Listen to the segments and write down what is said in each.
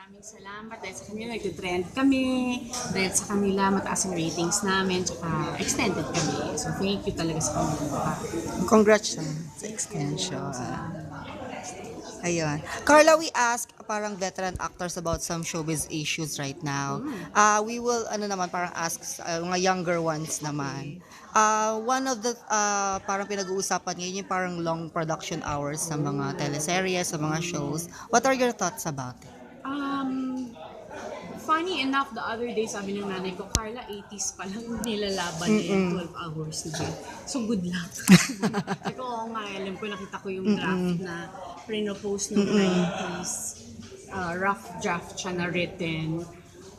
Maraming salamat dahil sa kanila nagtitrend kami, dahil sa kanila mataas ang ratings namin, tsaka extended kami. So thank you talaga sa kanila. Congrats sa sa extension. Ayun. Carla, we ask parang veteran actors about some showbiz issues right now. Uh, we will, ano naman, parang ask uh, mga younger ones naman. Uh, one of the, uh, parang pinag-uusapan ngayon yung parang long production hours sa mga teleserye, sa mga shows. What are your thoughts about it? Funny enough, the other day sabi ng nanay ko, Carla, 80s pa lang nilalaban na yung 12 hours na? So good luck. Sabi ko, oo nga, alam ko, nakita ko yung draft na pre-post ng 90s. Uh, rough draft siya na written.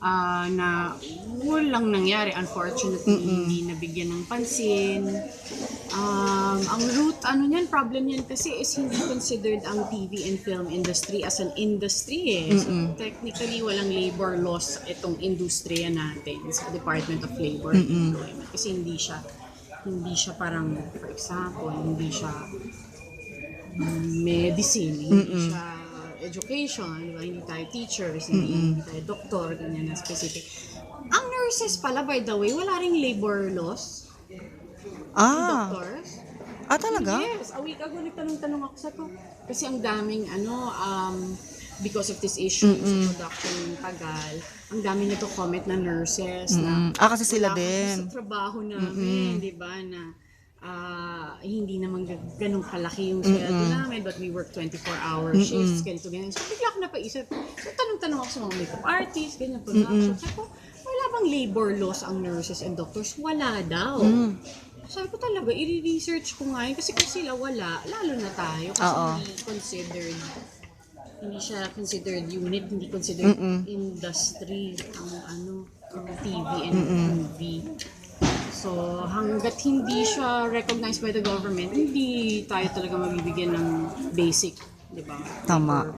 ah, na walang nangyari. Unfortunately, hindi nabigyan ng pansin. Um, ang ano yan, problem yan kasi is hindi considered ang TV and film industry as an industry eh. So, technically, walang labor laws itong industriya natin sa Department of Labor and Employment. Kasi hindi siya, hindi siya parang, for example, hindi siya medicine, hindi siya education, di ba? hindi tayo teachers, hindi, hindi tayo doktor, ganyan na specific. Ang nurses pala, by the way, wala ring labor laws. Ah, Doctors. Ah talaga? Yes, a week ago nagtanong-tanong ako sa ko. Kasi ang daming ano, um, because of this issue sa production ng tagal, ang daming nagko-comment na nurses na Mm. Ah, kasi sila wala din. sa trabaho namin, di ba, na ah, hindi naman ga- ganun kalaki yung sweldo namin, but we work 24-hour shifts, ganito, ganyan. So, bigla ako napaisip. So, tanong-tanong ako sa mga makeup artists, ganyan, production. Sabi ko, wala bang labor laws ang nurses and doctors? Wala daw. Sabi ko talaga, i-research ko nga yun. Kasi kung sila wala, lalo na tayo. Kasi Oo. hindi considered, hindi siya considered unit, hindi considered industry ang ano, ang TV and movie. So, hanggat hindi siya recognized by the government, hindi tayo talaga mabibigyan ng basic, di ba? Tama.